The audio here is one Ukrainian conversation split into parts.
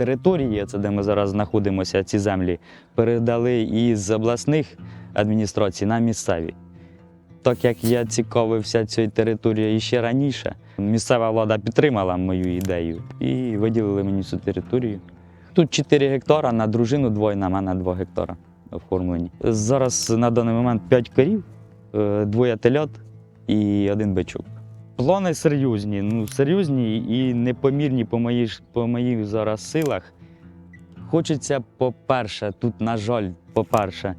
території, це де ми зараз знаходимося, ці землі, передали із обласних адміністрацій на місцеві. Так як я цікавився цією територією ще раніше, місцева влада підтримала мою ідею і виділили мені цю територію. Тут 4 гектара на дружину двоє, на мене 2 гектара оформлені. Зараз на даний момент 5 корів, е, двоє телят і один бичок. Плани серйозні, ну серйозні і непомірні по моїй, ж- по моїх зараз силах. Хочеться, по-перше, тут, на жаль, по-перше,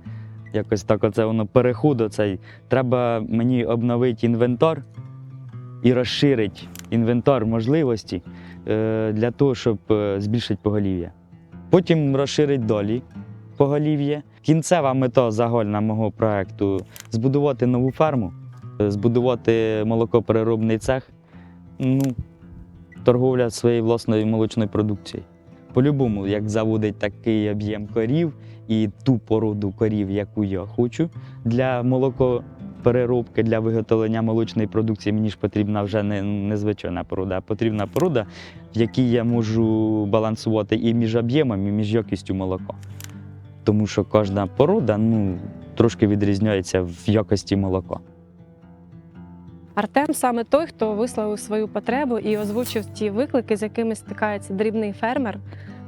якось так оце воно переход оцей. Треба мені обновити інвентар і розширити інвентар можливості е, для того, щоб е, збільшити поголів'я. Потім розширити далі поголів'я. Кінцева мета загальна мого проекту збудувати нову ферму, збудувати молокопереробний цех, ну, торговля своєю власною молочною продукцією. По-любому, як заводить такий об'єм корів і ту породу корів, яку я хочу для молокопереробки, для виготовлення молочної продукції, мені ж потрібна вже не незвичайна порода, а потрібна порода, в якій я можу балансувати і між об'ємом, і між якістю молока. Тому що кожна порода ну, трошки відрізняється в якості молока. Артем саме той, хто висловив свою потребу і озвучив ті виклики, з якими стикається дрібний фермер,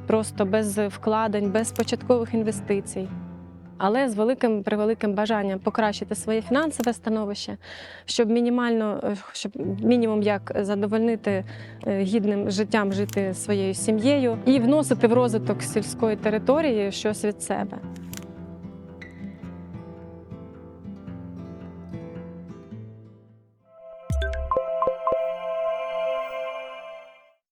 просто без вкладень, без початкових інвестицій. Але з великим превеликим бажанням покращити своє фінансове становище, щоб мінімально, е, щоб мінімум як задовольнити е, гідним життям жити своєю сім'єю і вносити в розвиток сільської території щось від себе. you